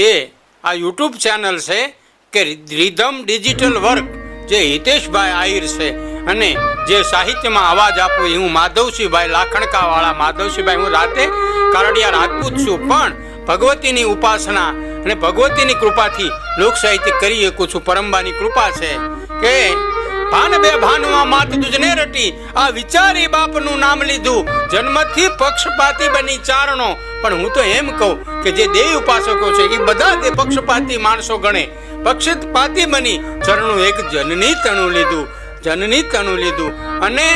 જે આ YouTube channel છે કે રિધમ ડિજિટલ વર્ક જે હિતેશભાઈ આહિર છે અને જે સાહિત્યમાં અવાજ આપું એ હું માધવસિંહભાઈ લાખણકાવાળા. માધવસિંહભાઈ, હું રાતે કારડિયા રાજપૂત છું, પણ ભગવતીની ઉપાસના અને ભગવતીની કૃપાથી લોક સાહિત્ય કરી શકું છું. પરંબાની કૃપા છે કે ભાન બે ભાનમાં માત દુજને રટી. આ વિચારી બાપનું નામ લીધું. જન્મથી પક્ષપાતી બની ચારણો. પણ હું તો એમ કહું કે જે દેવ ઉપાસકો છે, એ બધા તે પક્ષપાતી માણસો ગણે. પક્ષપાતી બની ચરણું એક જનની તણું લીધું. જનની તણું લીધું. અને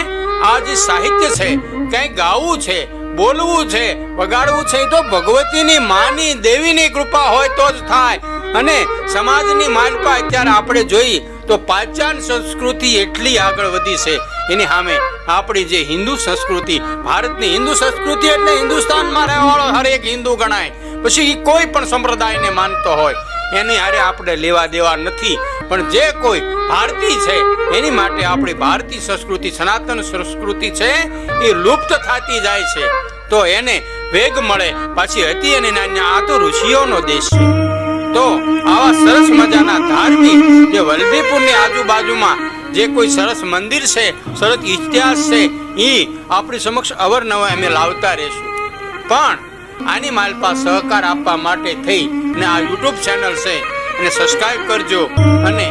આ જે સાહિત્ય છે, કંઈ ગાવું છે, બોલવું છે, વગાડવું છે તો ભગવતીની માની, દેવીની કૃપા હોય તો જ થાય. અને સમાજની માલપા અત્યારે આપણે જોઈએ તો પાચાન સંસ્કૃતિ એટલી આગળ વધી છે. એની સામે આપણી જે હિન્દુ સંસ્કૃતિ, ભારતની હિન્દુ સંસ્કૃતિ એટલે હિન્દુસ્તાનમાં રહેવાળો હરેક હિન્દુ ગણાય. પછી એ કોઈ પણ સંપ્રદાયને માનતો હોય, એની હારે આપણે લેવા દેવા નથી. પણ જે કોઈ ભારતીય છે, એની માટે આપણી ભારતીય સંસ્કૃતિ, સનાતન સંસ્કૃતિ છે, એ લુપ્ત થતી જાય છે. તો એને વેગ મળે, પાછી હતી અને આ તો ઋષિઓનો દેશ છે. તો આવા સરસ મજાના ધાર્મિક જે વલભીપુરની આજુબાજુમાં જે કોઈ સરસ મંદિર છે, સરસ ઇતિહાસ છે એ આપણી સમક્ષ અવરનવર અમે લાવતા રહેશું. પણ આની માલપા સહકાર આપવા માટે થઈ ને આ યુટ્યુબ ચેનલ છે, એને સબસ્ક્રાઈબ કરજો અને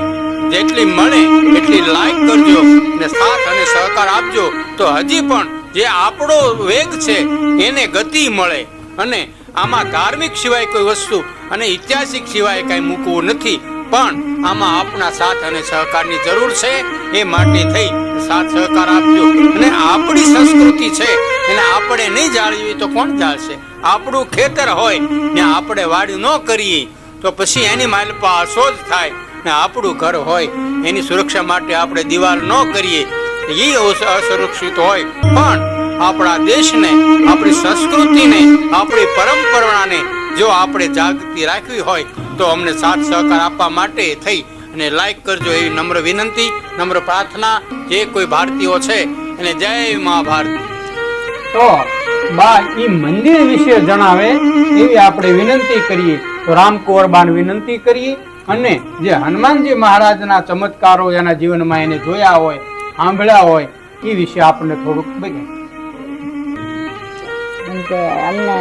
જેટલી મળે એટલી લાઈક કરજો ને સાથ અને સહકાર આપજો, તો હજી પણ જે આપણો વેગ છે, એને ગતિ મળે અને આમાં ધાર્મિક સિવાય કોઈ વસ્તુ અને ઐતિહાસિક સિવાય કાંઈ મૂકવું નથી. પણ આમાં આપણા સાથ અને સહકારની જરૂર છે, એ માટે થઈ સાથ સહકાર આપજો અને આપણી સંસ્કૃતિ છે, એને આપણે નહીં જાળવી તો કોણ જાળશે? આપણું ખેતર હોય, ને આપણે વાડી ન કરીએ, તો પછી એની માલપા અસોજ થાય, ને આપણું ઘર હોય. એની સુરક્ષા માટે આપણે દિવાલ ન કરીએ. એ અસુરક્ષિત હોય. પણ આપણા દેશને, આપણી સંસ્કૃતિને, આપણી પરંપરાને જો આપણે જાગૃતિ રાખવી હોય, તો અમને સાથ સહકાર આપવા માટે થઈ. અને લાઈક કરજો એવી નમ્ર વિનંતી, નમ્ર પ્રાર્થના જે કોઈ ભારતીયો છે. અને જય મહાભારત. તો બા, ઈ મંદિર વિશે જણાવે એવી આપણે વિનંતી કરીએ. તો રામકુંવરબાન વિનંતી કરીએ. અને જે હનુમાનજી મહારાજના ચમત્કારો એના જીવનમાં એને જોયા હોય, સાંભળ્યા હોય એ વિશે આપણને થોડુંક એમ કે અમને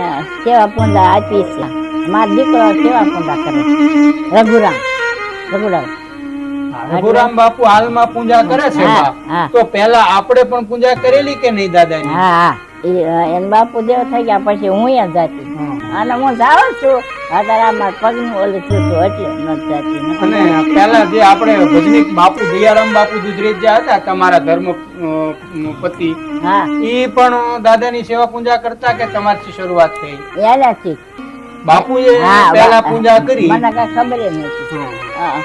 કેવા પૂંડા આપી છે મારો દીકરો કેવા પૂંડા કરે રઘુરામ. રઘુરામ. રઘુરામ બાપુ હાલમાં પૂજા કરે છે. તો પેલા આપણે પણ પૂજા કરેલી કે નહીં દાદાની? હા હા. એન બાપુ દેવ થઈ ગયા પછી હું ય જાતી. અને હું જાઉં છું. અત્યારે આમાં પગનું ઓલું હતું એટલે ન જાતી. અને પહેલા જે આપણે ભજનીક બાપુ દયારામ બાપુ દુધરેજ જે હતા તમારા ધર્મ પતિ હા. એ પણ દાદાની સેવા પૂજા કરતા કે તમારી શરૂઆત થઈ? એનાથી બાપુએ પહેલા પૂજા કરી. મને કઈ ખબર નથી. હા,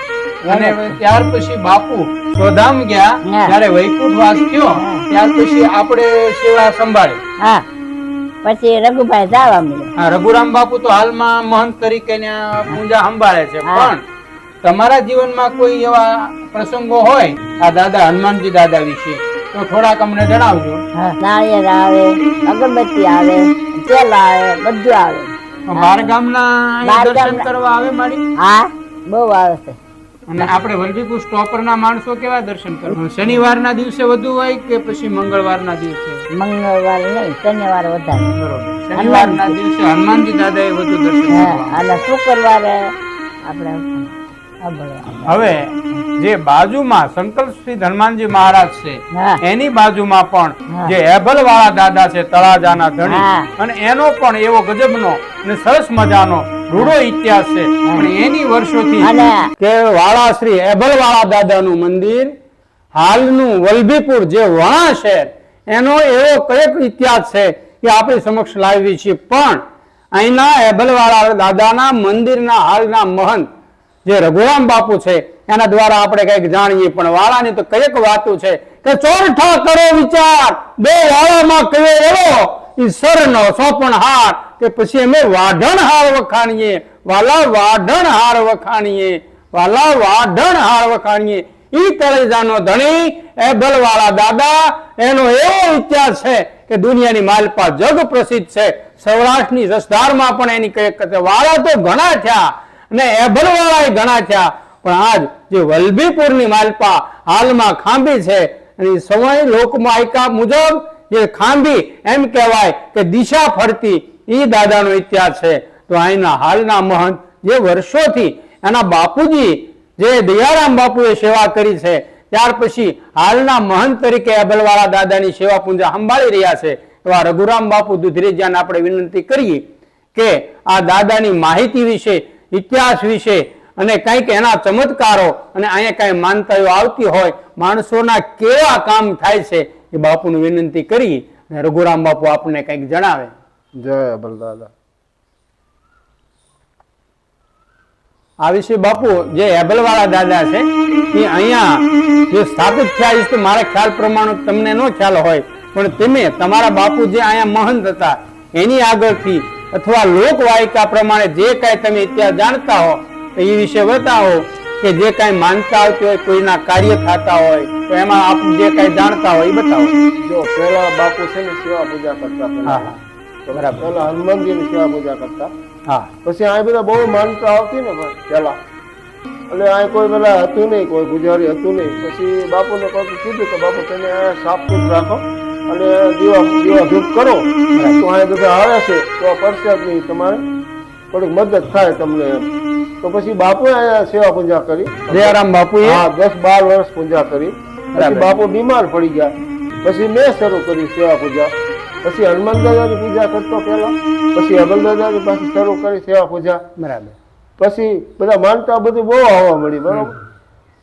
અને ત્યાર પછી બાપુ સ્વધામ ગયા ત્યારે વૈકુંઠ વાસ થયો ત્યાર પછી આપણે સેવા સંભાળી. હા. પછી રઘુભાઈ જવા મળ્યા. હા રઘુરામ બાપુ તો હાલમાં મહંત તરીકે પૂજા સંભાળે છે. પણ તમારા જીવનમાં કોઈ એવા પ્રસંગો હોય? આ દાદા હનુમાનજી દાદા વિશે તો થોડાક અમને જણાવજો. નાળિયેર આવે અગરબત્તી આવે તેલ આવે બધું આવે. બાર ગામના દર્શન કરવા આવે મારી? હા બહુ આવે છે. અને આપણે વલભીપુર સ્ટોપરના માણસો કેવા દર્શન કરવા શનિવારના દિવસે વધુ હોય કે પછી મંગળવારના દિવસે? મંગળવાર નહીં શનિવાર વધારે. બરોબર. શનિવારના દિવસે હનુમાનજી દાદાએ વધુ દર્શન અને શુક્રવારે આપણે હવે જે બાજુમાં સંકલ્પ શ્રી હનુમાનજી મહારાજ છે એની બાજુમાં પણ જે એબલ વાળા દાદા છે તળાજાના ધણી અને એનો પણ એવો ગજબનો અને સરસ મજાનો રૂડો ઇતિહાસ છે. પણ એની વર્ષોથી કે વાળા શ્રી એબલ વાળા દાદાનું મંદિર હાલનું વલભીપુર જે વણા શહેર એનો એવો કયેક ઇતિહાસ છે કે આપણી સમક્ષ લાવી છે. પણ અહીંના એબલવાળા દાદાના મંદિરના હાલના મહંત જે રઘુરામ બાપુ છે એના દ્વારા આપણે કંઈક જાણીએ. પણ વાળાની તો કંઈક વાતો છે કે ચોરઠા કરો વિચાર બે વાળામાં કયો એવો ઈશ્વરનો સોપણ હાર કે પછી અમે વાઢણ હાર વખાણીએ, વાલા વાઢણ હાર વખાણીએ, વાલા વાઢણ હાર વખાણીએ. ઈ કળેજાનો ધણી, એ બલવાળા દાદા, એનો એવો ઇતિહાસ છે કે દુનિયાની માલપા જગ પ્રસિદ્ધ છે. સૌરાષ્ટ્રની રસધારમાં પણ એની કઈ વાળા તો ઘણા થયા અને એભલવાળા ઘણા થયા. પણ આજ જે વલભીપુરની માલપા હાલમાં ખાંભી છે, અને સમય લોકમાયકા મુજબ જે ખાંભી એમ કહેવાય કે દિશા ફરતી ઈ દાદાનો ઇતિહાસ છે. તો અહીંના હાલના મહંત જે વર્ષોથી એના બાપુજી જે દયારામ બાપુએ સેવા કરી છે, ત્યાર પછી હાલના મહંત તરીકે અબલવાળા દાદાની સેવા પૂંજા સંભાળી રહ્યા છે. એવા રઘુરામ બાપુ દુધરેજિયાને આપણે વિનંતી કરીએ કે આ દાદાની માહિતી વિશે, ઇતિહાસ વિશે અને કંઈક એના ચમત્કારો અને અહીંયા કાંઈ માનતાઓ આવતી હોય, માણસોના કેવા કામ થાય છે, એ બાપુની વિનંતી કરી અને રઘુરામ બાપુ આપણને કંઈક જણાવે. જય અબલ દાદા. આ વિશે બાપુ જે એબલવાળા દાદા છે એ અહીંયા જે સ્થાપિત થયા છે મારા ખ્યાલ પ્રમાણે તમને નો ખ્યાલ હોય પણ તમે તમારા બાપુ જે અહીંયા મહંત હતા એની આગળથી અથવા લોકવાયકા પ્રમાણે જે કાંઈ તમે ત્યાં જાણતા હો એ વિશે બતાવો કે જે કાંઈ માનતા આવતી હોય કોઈના કાર્ય થતા હોય તો એમાં આપ જે કાંઈ જાણતા હોય એ બતાવો. જો પેલા બાપુ છે ને સેવા પૂજા કરતા હા હા. તો પેલા હનુમાનજીની સેવા પૂજા કરતા. હા. પછી આ બધા બહુ માનતા આવતી ને પણ પહેલા. એટલે આ કોઈ પેલા હતું નહીં કોઈ પૂજારી હતું નહીં. પછી બાપુને કોઈ કીધું કે બાપુ તમે આ સાફ સુથ રાખો અને દીવા દીવા ધૂપ કરો. તો આ બધા આવે છે તો આ પ્રસાદની તમારે થોડીક મદદ થાય તમને તો પછી બાપુએ અહીંયા સેવા પૂજા કરી. દયારામ બાપુએ? હા દસ બાર વર્ષ પૂજા કરી. બરાબર. બાપુ બીમાર પડી ગયા. પછી મેં શરૂ કરી સેવા પૂજા. પછી હનુમાન દાદાની પૂજા કરતો પેલા પછી અબલ દાદાની પાછી શરૂ કરી સેવા પૂજા. બરાબર. પછી બધા માનતા બધું બહુ આવવા મળી બરાબર?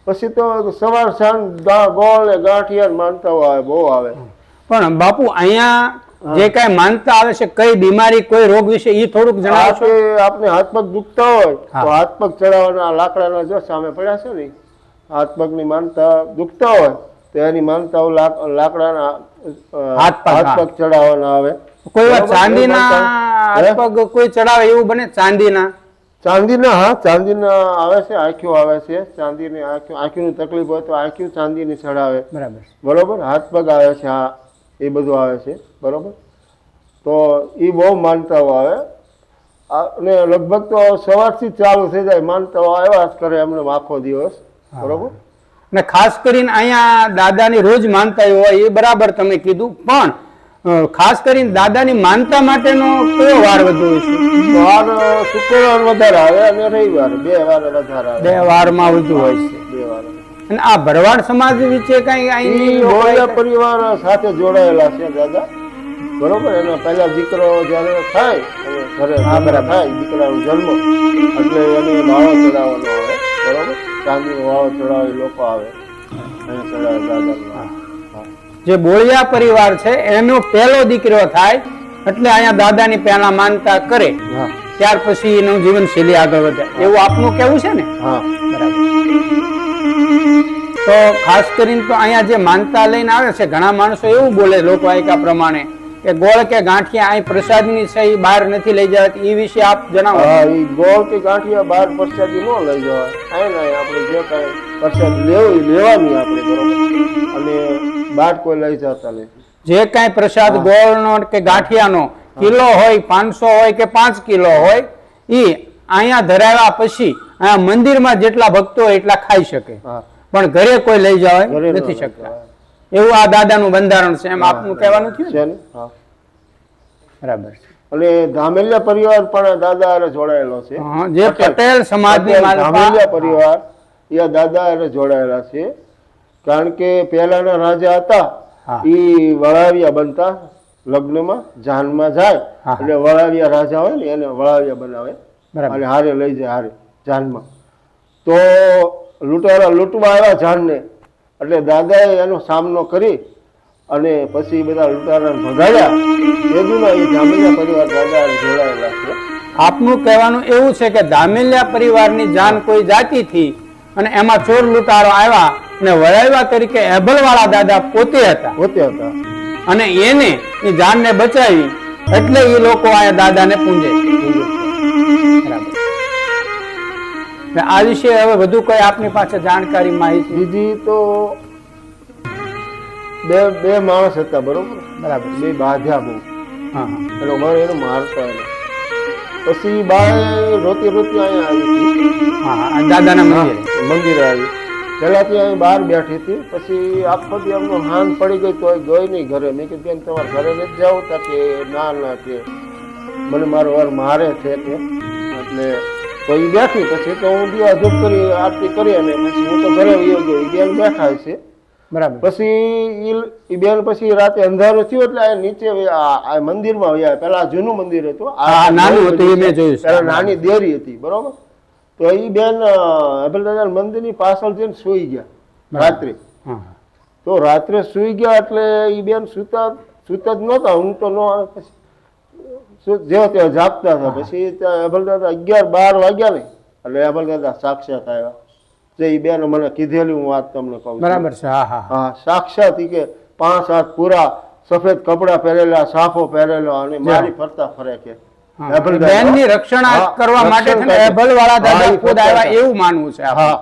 પછી તો સવાર સાંજ ગોળ ને ગાંઠિયા માનતા આવે બહુ આવે. પણ બાપુ અહીંયા જે કાંઈ માનતા આવે છે કઈ બીમારી કોઈ રોગ વિશે એ થોડુંક જણાવશો આપણે હાથ પગ દુખતા હોય તો હાથ પગ ચડાવવાના લાકડાના જો સામે પડ્યા છે ને હાથ પગની માનતા દુખતા હોય તો એની માનતાઓ લાકડાના હાથ પગ, ચડાવવાના આવે. કોઈ વાર? ચાંદીના હાથ પગ કોઈ ચડાવે એવું બને? ચાંદીના. ચાંદીના હા ચાંદીના આવે છે આંખ્યો આવે છે ચાંદીની આંખ્યો આંખીની તકલીફ હોય તો આંખ્યું ચાંદીની ચડાવે. બરાબર. બરોબર? હાથ પગ આવે છે હા એ બધું આવે છે બરોબર? તો એ બહુ માનતાઓ આવે. અને લગભગ તો સવારથી ચાલુ થઈ જાય માનતાઓ આવ્યા જ કરે એમને આખો દિવસ. બરોબર? અને ખાસ કરીને અહીંયા દાદાની રોજ માનતા હોય એ બરાબર તમે કીધું. પણ ખાસ કરીને દાદાની માનતા માટેનો કયો વાર વધુ હોય છે? વાર શુક્રવાર વધારે આવે અને રવિવાર બે વાર વધારે આવે. બે વારમાં વધુ હોય છે. બે વાર. અને આ ભરવાડ સમાજ વિશે કઈ અહીંની ઈ પરિવાર સાથે જોડાયેલા છે દાદા. બરોબર? એનો પહેલા દીકરો જ્યારે થાય ઘરે. થાય દીકરાનો જન્મ. એટલે એને વાવો ચડાવવાનો આવે. બરોબર? ચાંદીનો વાળો ચડાવે લોકો આવે. એને ચડાવે દાદાનો જે બોળિયા પરિવાર છે એનો પહેલો દીકરો થાય એટલે અહીંયા દાદાની પહેલા માનતા કરે. ત્યાર પછી એનું જીવનશૈલી આગળ વધે. એવું આપનું કેવું છે ને? હા. બરાબર તો ખાસ કરીને તો અહીંયા જે માનતા લઈને આવે છે ઘણા માણસો એવું બોલે લોકવાયકા પ્રમાણે કે ગોળ કે ગાંઠિયા અહીં પ્રસાદની છે એ બહાર નથી લઈ જવાતી. એ વિશે આપ જણાવો. હા એ ગોળ કે ગાંઠિયા બહાર પ્રસાદી ન લઈ જવાય. કાંઈ નહીં આપણે જે કાંઈ પ્રસાદ લેવું લેવાની આપણે બરોબર. અને બહાર કોઈ લઈ જતા નથી. જે કાંઈ પ્રસાદ ગોળનો કે ગાંઠિયાનો કિલો હોય પાંચસો હોય કે પાંચ કિલો હોય એ અહીંયા ધરાવ્યા પછી અહીંયા મંદિરમાં જેટલા ભક્તો હોય એટલા ખાઈ શકે. પણ ઘરે કોઈ લઈ જવાય નથી શકતા. એવું આ દાદાનું બંધારણ છે એમ આપનું કહેવાનું થયું ને? બરાબર છે. અને ધામેલિયા પરિવાર પણ દાદા હારે જોડાયેલો છે. જે પટેલ સમાજની ધામેલિયા પરિવાર એ દાદા હારે જોડાયેલા છે. કારણ કે પહેલાના રાજા હતા એ વળાવ્યા બનતા લગ્નમાં જાનમાં જાય. એટલે વળાવ્યા રાજા હોય ને એને વળાવ્યા બનાવે. બરાબર. અને હારે લઈ જાય હારે જાનમાં. તો લૂંટારા લૂંટવા આવ્યા જાનને. એટલે દાદાએ એનો સામનો કરી અને પછી બધા લૂંટારાને ભગાડ્યા. એ એ ધામેલિયા પરિવાર દાદા જોડાયેલા છે. આપનું કહેવાનું એવું છે કે ધામેલિયા પરિવારની જાન કોઈ જાતિથી અને એમાં ચોર લૂંટારો આવ્યા અને વળાવ્યા તરીકે એભલવાળા દાદા પોતે હતા. પોતે હતા. અને એને એ જાનને બચાવી એટલે એ લોકો આ દાદાને પૂંજે. બરાબર. ને આ વિશે હવે વધુ કોઈ આપની પાસે જાણકારી માહિતી? બીજી તો બે બે માણસ હતા બરોબર? બરાબર. બે બાધ્યા બહુ. હા એટલે એનો મારે એને મારતા પછી બાય રોતી રોતી અહીંયા આવી હતી. હા દાદાના મંદિરે. મંદિરે આવી. પેલા ત્યાં બહાર બેઠી હતી. પછી આખો દી અમને હાન પડી ગઈ તો ગઈ નહીં ઘરે. મેં કીધું એમ તમારે ઘરે નથી જાઓ તા કે ના ના કે મને મારો વાર મારે છે કે એટલે તો એ બેઠી પછી તો હું દીવા ધૂપ કરી આરતી કરી અને પછી હું તો ઘરે વયો ગયો એ બેન બેઠા છે બરાબર. પછી ઈ બેન પછી રાતે અંધારું થયું એટલે આ નીચે આ- મંદિરમાં વયા પેલા જૂનું મંદિર હતું. આ નાનું હતું, એ મેં જોયું. પેલા નાની દેરી હતી બરોબર? તો એ બેન અભલદાદા મંદિરની પાછળ જઈને સુઈ ગયા રાત્રે. તો રાત્રે સુઈ ગયા એટલે એ બેન સુતા સુતા જ નહોતા હું તો નો પછી. સુ- જેવો તેવો જાગતા હતા પછી અભલદાદા અગિયાર બાર વાગ્યા ને એટલે અભલદાદા સાક્ષાત આવ્યા. જે એ બેન મને કીધેલી હું વાત તમને કહું બરાબર છે હા હા હા. સાક્ષાત કે પાંચ હાથ પૂરા સફેદ કપડા પહેરેલા સાફો પહેરેલો અને મારી ફરતા ફરે કે. બેનની રક્ષણ કરવા માટે. એબલ વાળા દાદા ખુદ આવ્યા એવું માનવું છે હા.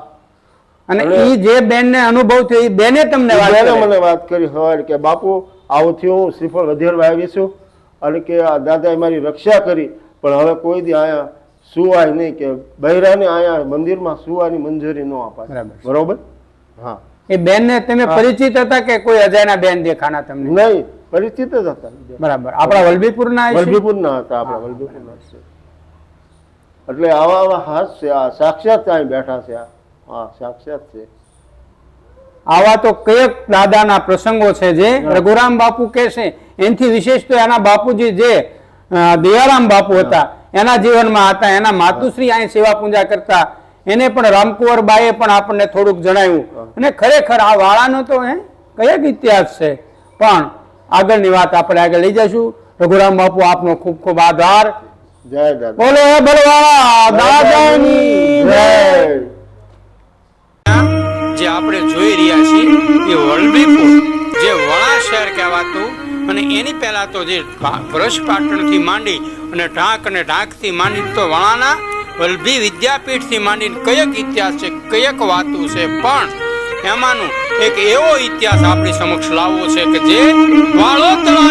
અને એ જે બેનને અનુભવ થયો એ બેને તમને વાત મને વાત કરી સવારે કે બાપુ આવું થયું હું શ્રીફળ વધેરવા આવી છું. અને કે આ દાદાએ મારી રક્ષા કરી પણ હવે કોઈ દી આયા સુવાય નહીં કે બહેરાને આયા મંદિરમાં સુવાની મંજૂરી ન અપાય. બરોબર. હા. એ બેનને તમે પરિચિત હતા કે કોઈ અજાયના બેન દેખાણા તમને? નહીં પરિચિત જ હતા. બરાબર. આપણા વલભીપુરના વલભીપુર વલભીપુરના હતા આપણા વલભીપુરના છે એટલે આવા આવા હાથ છે આ સાક્ષાત ત્યાં બેઠા છે આ. હા સાક્ષાત છે. આવા તો કયેક દાદાના પ્રસંગો છે જે રઘુરામ બાપુ કે છે એનાથી વિશેષ તો એના બાપુજી જે દયારામ બાપુ હતા એના જીવનમાં હતા એના માતુશ્રી અહીં સેવા પૂજા કરતા એને પણ રામકુંવર બાએ પણ આપણને થોડુંક જણાવ્યું. અને ખરેખર આ વાળાનો તો હે કયેક ઇતિહાસ છે. પણ આગળની વાત આપણે આગળ લઈ જઈશું. રઘુરામ બાપુ આપનો ખૂબ ખૂબ આભાર. જય બોલો હે દાદાની જય. જે આપણે જોઈ રહ્યા છીએ એ વલભીપુર જે વણા શહેર કહેવાતું, અને એની પહેલા તો જે બ્રશ પાટણથી માંડી અને ઢાંક અને ઢાંકથી માંડી તો વણાના વલભી વિદ્યાપીઠથી માંડીને કયક ઇતિહાસ છે, કયક વાતું છે, પણ એમાંનું એક એવો ઇતિહાસ આપણી સમક્ષ લાવવો છે કે જે વાળો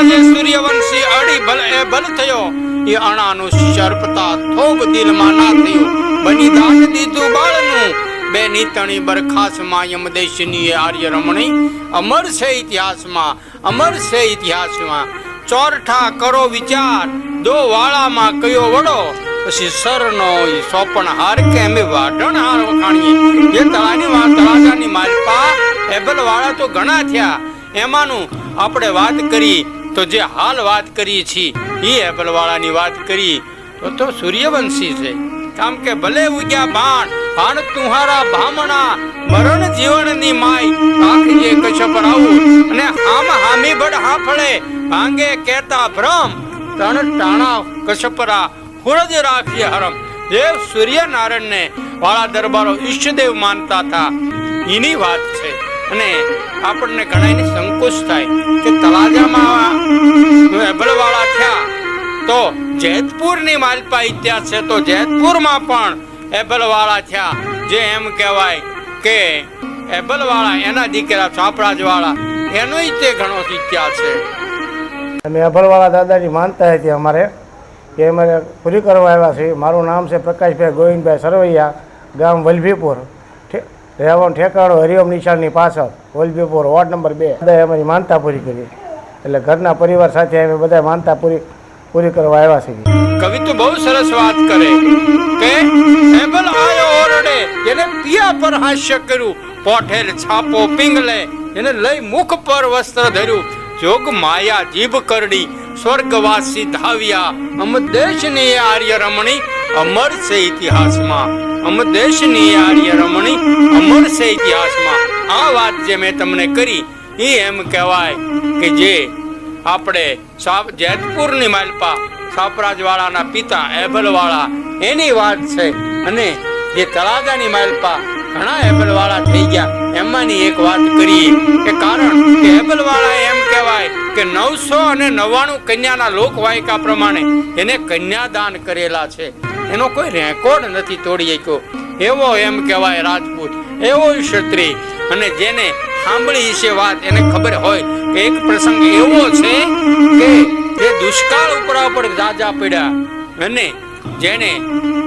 જે સૂર્યવંશી અડી બલ એ બલ થયો, એ અણાનું શર્પતા થોબ દિલમાં ના થયું. બની દાન દીધું બાળનું બે નીતણી બરખાસમાં યમ દેશની આર્ય રમણી. અમર છે ઇતિહાસમાં, અમર છે ઇતિહાસમાં. ચોરઠા કરો વિચાર, દો વાળામાં કયો વડો. પછી સરનો સોપણ હાર કે અમે વાઢણ હાર વખાણીએ. જે તળાની તળાજાની માલપા એબલ વાળા તો ઘણા થયા. એમાંનું આપણે વાત કરી, તો જે હાલ વાત કરીએ છીએ એ એબલ વાળાની વાત કરી. તો તો સૂર્યવંશી છે. કામ કે ભલે ઉગ્યા બાણ બાણ તુહારા ભામણા મરણ જીવનની માય રાખજે કશ્યપ આવું અને હામ હામી બડ હાફળે ભાંગે કેતા ભ્રમ. તણ ટાણા કશ્યપરા હુરજ રાખજે હરમ. દેવ સૂર્યનારાયણને વાળા દરબારો ઈષ્ટદેવ માનતા હતા. એની વાત છે. અને આપણને ઘણાને સંકોચ થાય કે તળાજામાં એબળવાળા થયા. તો જેતપુરની માલપા ઇતિહાસ છે. તો જેતપુરમાં પણ એબલવાળા થયા. જે એમ કહેવાય કે એબલવાળા એના દીકરા ચાપરાજવાળા એનો તે ઘણો ઇતિહાસ છે. અમે અભલવાળા દાદાજી માનતા હતી અમારે કે અમારે પૂરી કરવા આવ્યા છે. મારું નામ છે પ્રકાશભાઈ ગોવિંદભાઈ સરવૈયા, ગામ વલભીપુર. રહેવાનું ઠેકાણું હરિઓમ નિશાળની પાછળ, વલભીપુર, વોર્ડ નંબર બે. બધા અમારી માનતા પૂરી કરી. એટલે ઘરના પરિવાર સાથે અમે બધા માનતા પૂરી પૂરી કરવા આવ્યા છે. કવિ તો બહુ સરસ વાત કરે. કે એબલ આયો ઓરડે, જેને પિયા પર હાસ્ય કર્યું, પોઠેલ છાપો પિંગલે એને લઈ મુખ પર વસ્ત્ર ધર્યું, જોગ માયા જીભ કરડી, સ્વર્ગવાસી ધાવ્યા, અમ દેશની આર્ય રમણી, અમર છે ઇતિહાસમાં. અમ દેશની આર્ય રમણી, અમર છે ઇતિહાસમાં. આ વાત જે મેં તમને કરી એ એમ કહેવાય કે જે આપણે સાપ જેતપુરની માલપા સાપરાજવાળાના પિતા એબલવાળા એની વાત છે. અને જે તળાજાની માલપા ઘણા એબલવાળા થઈ ગયા, એમાંની એક વાત કરીએ કે કારણ કે એબલવાળા એમ કહેવાય કે નવસો અને નવ્વાણું કન્યાના લોકવાયકા પ્રમાણે એને કન્યાદાન કરેલા છે. એનો કોઈ રેકોર્ડ નથી તોડી શક્યો. એવો એમ કહેવાય રાજપૂત. એવો ક્ષત્રિય. અને જેને સાંભળી છે વાત, એને ખબર હોય કે એક પ્રસંગ એવો છે કે જે દુષ્કાળ ઉપર ઉપર રાજા પડ્યા અને જેને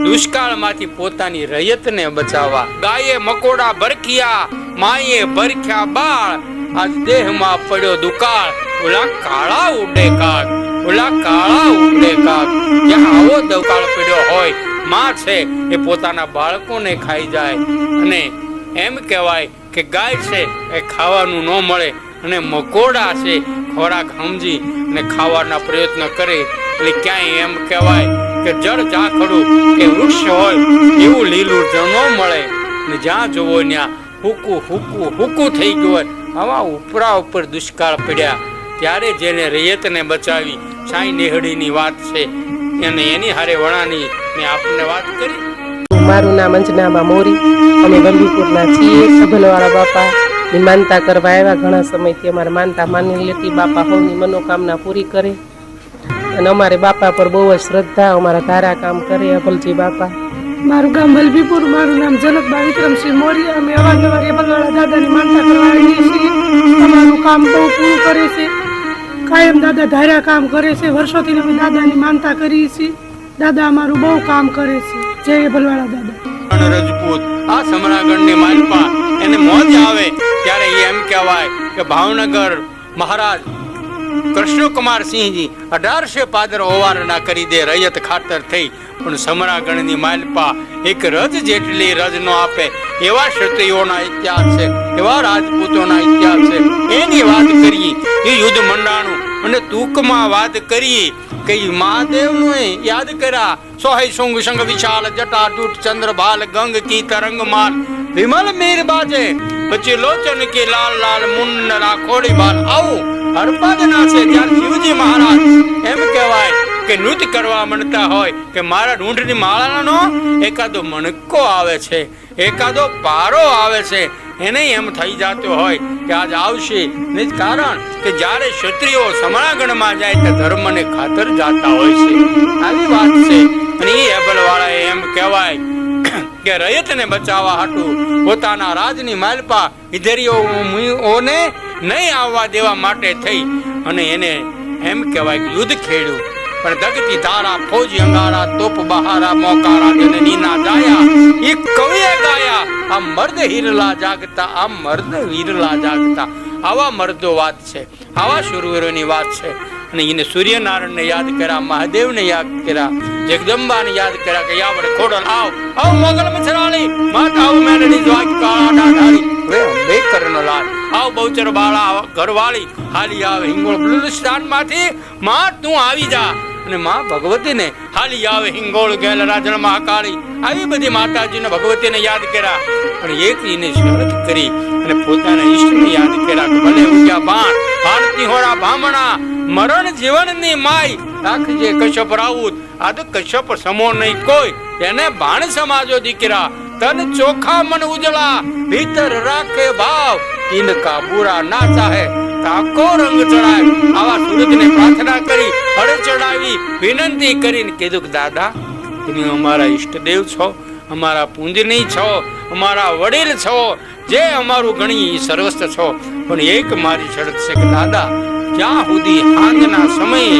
દુષ્કાળમાંથી પોતાની રયતને બચાવવા. ગાયે મકોડા ભરખિયા માયે ભરખ્યા બાળ આ દેહમાં પડ્યો દુકાળ. ઓલા કાળા ઉડે કાક ઓલા કાળા ઉડે કાક જ્યાં આવો દુકાળ પડ્યો હોય, માં છે એ પોતાના બાળકોને ખાઈ જાય. અને એમ કહેવાય કે ગાય છે એ ખાવાનું ન મળે અને મકોડા છે ખોરાક સમજી અને ખાવાના પ્રયત્ન કરે. એટલે ક્યાંય એમ કહેવાય કે જળ ઝાખડું કે વૃક્ષ હોય એવું લીલું ન મળે. ને જ્યાં જોવો ત્યાં હુકું હુકું હુકું થઈ ગયું હોય આવા ઉપરા ઉપર દુષ્કાળ પડ્યા. ત્યારે જેને રૈયતને બચાવી સાંઈ નેહડીની વાત છે. અને એની હારે વણાની ને આપને વાત કરી. મારું નામ અંજનામાં મોરી અમે ગંભીપુરના છીએ, સભલવાળા બાપા. ની માનતા કરવા આવ્યા ઘણા સમયથી અમારે માનતા માની લેતી બાપા હોની મનોકામના પૂરી કરે. અને અમારે બાપા પર બહુ જ શ્રદ્ધા, અમારા ધારા કામ કરે, અભલજી બાપા. મારું ગામ વલભીપુર, મારું નામ જનકબા વિક્રમસિંહ મોરી. અમે અવારનવાર એબલવાળા દાદાની માનતા કરવા આવીએ છીએ. અમારું કામ બહુ પૂરું કરે છે. કાયમ દાદા ધાર્યા કામ કરે છે. વર્ષોથી અમે દાદાની માનતા કરીએ છીએ. દાદા અમારું બહુ કામ કરે છે. જય ભલવાળા દાદા. રજપૂત, આ સમરાગઢની માલપા એને મોજ આવે ત્યારે એમ કહેવાય કે ભાવનગર મહારાજ કૃષ્ણકુમાર સિંહજી અઢારસો પાદર ઓવારણા કરી દે, રયત ખાતર થઈ. પણ સમરાગઢની માલપા એક રજ જેટલી રજ નો આપે, એવા ક્ષત્રિયોના ઇતિહાસ છે, એવા રાજપૂતોના ઇતિહાસ છે. એની વાત કરીએ, એ યુદ્ધ મંડાણું અને ટૂંકમાં વાત કરીએ કે ઈ મહાદેવનું યાદ કર્યા સોહை સુંગ સંગ વિશાલ જટા તૂટ ચંદ્ર ભાલ ગંગ કી તરંગ માલ વિમલ મીર બાજે પછી લોચન કી લાલ લાલ મુન્ન રાખોડી બાલ આવું હરપાદના છે ત્યારે શિવજી મહારાજ એમ કહેવાય કે નૃત્ય કરવા માંડતા હોય કે મારા ઢૂંઢની માળાનો એકાદો મણકો આવે છે, એકાદો પારો આવે છે, એને એમ થઈ જતો હોય કે આજ આવશે. ને કારણ કે જ્યારે ક્ષત્રિયો સમાણાગણમાં જાય તો ધર્મને ખાતર જાતા હોય છે. આવી વાત છે. અને એ એબલવાળાએ એમ કહેવાય કે રયતને બચાવવા હતું પોતાના રાજની માલપા ઇધેરીઓને નહીં આવવા દેવા માટે થઈ. અને એને એમ કહેવાય યુદ્ધ ખેડ્યું. પણ દગતી ધારા, ફોજી અંગારા, તોપ બહારા, મોકારા જેને નીના જાયા. એ કવિએ ગાયા આ મર્દ હીરલા જાગતા આ મર્દ હિરલા જાગતા. આવા મર્દો વાત છે, આવા શુરવીરોની વાત છે. અને એને સૂર્યનારાયણને યાદ કર્યા, મહાદેવને યાદ કર્યા, જગદંબાને યાદ કર્યા કે, યાવડ ખોડલ, આવ આવ મોગલ મછરાળી માતા આવ મેરડી જોઈ કાળા ડાળી વે અંબે કરનો લાલ આવ બહુચર બાળા ઘરવાળી, હાલી આવે હિંગોળ બલુચિસ્તાનમાંથી માં તું આવી જા. અને માં ભગવતીને હાલી આવે હિંગોળ, ગેલ, રાજણ, મહાકાળી. આવી બધી માતાજીને ભગવતીને યાદ કર્યા. પણ એક એને શરત કરી અને પોતાના ઈષ્ટને યાદ કર્યા કે ભલે ઉગ્યા બાણ ભારતી હોરા ભામણા, મરણ જીવનની માય રાખજે કશ્યપ રાઉત, આ તો કશ્યપ સમો નહીં કોઈ. એને બાણ સમાજો દીકરા, તન ચોખા મન ઉજળા, ભીતર રાખે ભાવ. ઇન કાબુરા ના ચાહે તાકો રંગ ચડાય. આવા સૂરજને પ્રાર્થના કરી હળ ચડાવી, વિનંતી કરીને કીધું કે, દાદા, તમે અમારા ઈષ્ટદેવ છો, અમારા પૂંજની છો, અમારા વડીલ છો, જે અમારું ગણી સર્વસ્થ છો. પણ એક મારી શરત છે કે, દાદા જ્યાં સુધી હાંજના સમયે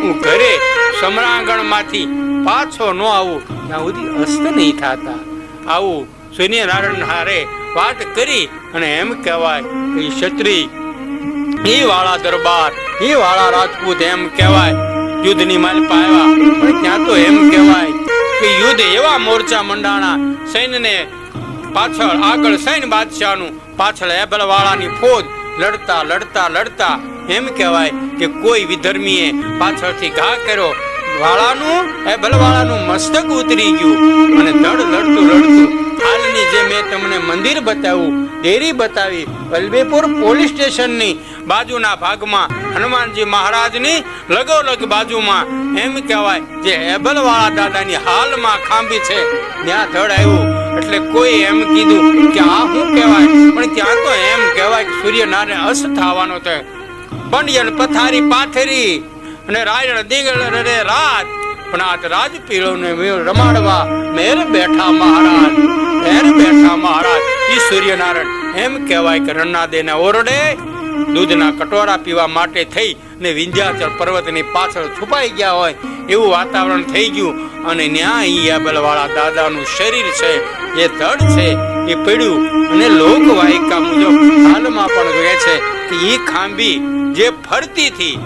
હું ઘરે સમરાંગણમાંથી પાછો ન આવું? ત્યાં સુધી અસ્ત નહીં થતા. આવું સૂર્યનારાયણ હારે વાત કરી અને એમ કહેવાય કે, ક્ષત્રિય ઈ વાળા દરબાર, ઈ વાળા રાજપૂત એમ કહેવાય. યુદ્ધની માલ પાયા, પણ ત્યાં તો એમ કહેવાય કે યુદ્ધ એવા મોરચા મંડાણા સૈન્યને પાછળ આગળ સૈન્ય બાદશાહનું પાછળ એબલ વાળાની ફોજ લડતા લડતા લડતા એમ કહેવાય કે કોઈ વિધર્મીએ પાછળથી ઘા કર્યો. વાળાનું એબલ વાળાનું મસ્તક ઉતરી ગયું અને દડ લડતું લડતું હાલની જે મેં તમને મંદિર બતાવ્યું, ડેરી બતાવી, અલબેપુર પોલીસ સ્ટેશનની બાજુના ભાગમાં હનુમાનજી મહારાજની લગોલગ બાજુમાં એમ કહેવાય જે એબલવાળા દાદાની હાલમાં ખાંભી છે. ત્યાં ધડ આવ્યું. એટલે કોઈ એમ કીધું કે આ શું કહેવાય? પણ ત્યાં તો એમ કહેવાય કે સૂર્યનારાયણ અસ્ત થવાનો છે. પંડિયન પથારી પાથરી અને રાયણ દીગળ રે રાત. પણ આ રાજપીળોને મેળ રમાડવા મેર બેઠા મહારાજ. મેર બેઠા મહારાજ. ઈ સૂર્યનારાયણ એમ કહેવાય કે રણના દેને ઓરડે દૂધના કટોરા પીવા માટે થઈ ને વિંધ્યાચલ પર્વતની પાછળ છુપાઈ ગયા હોય એવું વાતાવરણ થઈ ગયું. અને ન્યા ઈયાબલવાળા દાદાનું શરીર છે, જે ધડ છે, એ પડ્યું અને લોકવાયકા મુજબ હાલમાં પણ કહે છે કે એ ખાંભી જે ફરતી હતી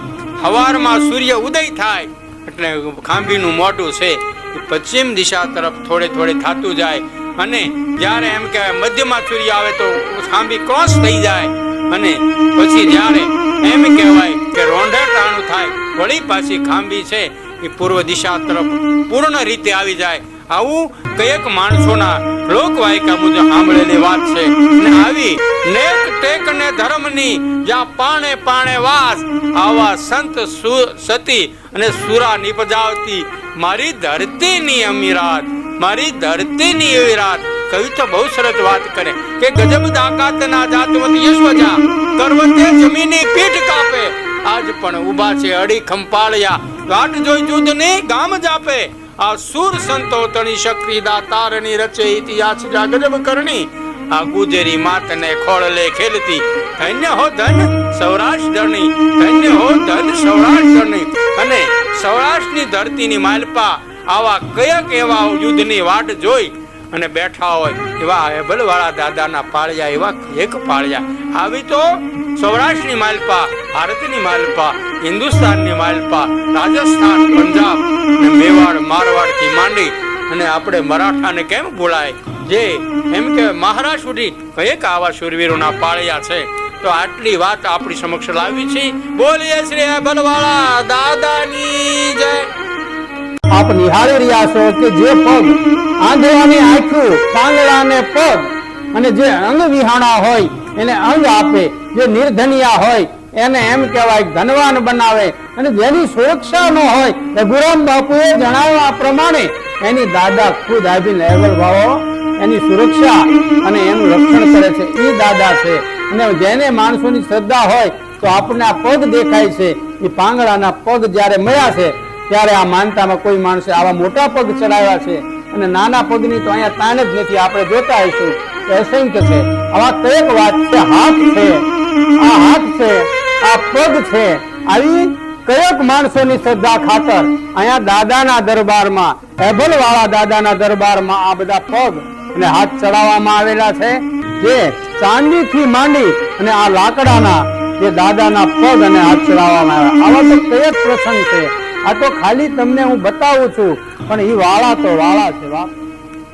હવારમાં સૂર્ય ઉદય થાય એટલે ખાંભીનું મોઢું છે, એ પશ્ચિમ દિશા તરફ થોડે થોડે થતું જાય. અને જ્યારે એમ કહેવાય, મધ્યમાં સૂર્ય આવે તો ખાંભી ક્રોસ થઈ જાય. અને પછી જ્યારે એમ કહેવાય કે રોંઢેટાણું થાય, વળી પાછી ખાંભી છે, એ પૂર્વ દિશા તરફ પૂર્ણ રીતે આવી જાય. આવું કયેક માણસોના લોકવાયકા મુજબ સાંભળેલી વાત છે. ને આવી નેક ટેક ને ધર્મની જ્યાં પાણે પાણે વાસ, આવા સંત સતી અને સુરા નિપજાવતી, મારી ધરતીની અમીરાત, મારી ધરતીની એવી રાત. કવિ તો બહુ સરસ વાત કરે કે ગજબ દાકાત ના જાતવત યશવજા કરવતે જમીની પીઠ કાપે. આજ પણ ઊભા છે અડી ખંપાળિયા. વાટ જોઈ જુદ ને ગામ જાપે. આ સુર સંતો તણી શક્તિ દાતારની રચે ઇતિહાસ જાગજબ કરણી આ ગુજરી માતને ખોળલે ખેલતી. ધન્ય હો ધન સૌરાષ્ટ્રની. ધન્ય હો ધન સૌરાષ્ટ્રની. અને સૌરાષ્ટ્રની ધરતીની માલપા આવા કયક એવા યુદ્ધની વાટ જોઈ. અને બેઠા હોય એવા હેબલવાળા દાદાના પાળિયા, એવા એક પાળિયા. આવી તો સૌરાષ્ટ્રની માલપા, ભારતની માલપા, હિન્દુસ્તાનની માલપા, રાજસ્થાન, પંજાબ મેવાડ, મારવાડથી માંડી અને આપણે મરાઠાને કેમ ભૂલાય? જે એમ કે મહારાષ્ટ્ર સુધી કંઈક આવા શૂરવીરોના પાળિયા છે. તો આટલી વાત આપણી સમક્ષ લાવી છે. બોલીએ શ્રી બલવાળા દાદાની જય. આપ નિહાળી રહ્યા છો કે જે પગ આંધળાની આંખું પાંદડાને પગ અને જે અંગ વિહાણા હોય, એને અંગ આપે, જે નિર્ધનિયા હોય, એને એમ કહેવાય ધનવાન બનાવે. અને જેની સુરક્ષા ન હોય, રઘુરામ બાપુએ જણાવ્યા પ્રમાણે એની દાદા ખુદ આવીને લેવલ ભાવો એની સુરક્ષા અને એનું રક્ષણ કરે છે. એ દાદા છે. અને જેને માણસોની શ્રદ્ધા હોય, તો આપણને આ પગ દેખાય છે. એ પાંગળાના પગ જ્યારે મળ્યા છે ત્યારે આ માનતામાં કોઈ માણસે આવા મોટા પગ ચડાવ્યા છે અને નાના પગની તો અહીંયા તાણ જ નથી. આપણે જોતા હશું કે અસંખ્ય છે. આવા કંઈક વાત છે, હાથ છે. આ હાથ છે, આ પગ છે. આવી કયેક માણસોની શ્રદ્ધા ખાતર અહીંયા દાદાના દરબારમાં એભલ વાળા દાદાના દરબારમાં આ બધા પગ અને હાથ ચડાવવામાં આવેલા છે. જે ચાંદીથી માંડી અને આ લાકડાના જે દાદાના પગ અને હાથ ચડાવવામાં આવ્યા. આવા તો કયેક પ્રસંગ છે. આ તો ખાલી તમને હું બતાવું છું પણ એ વાળા તો વાળા છે વાહ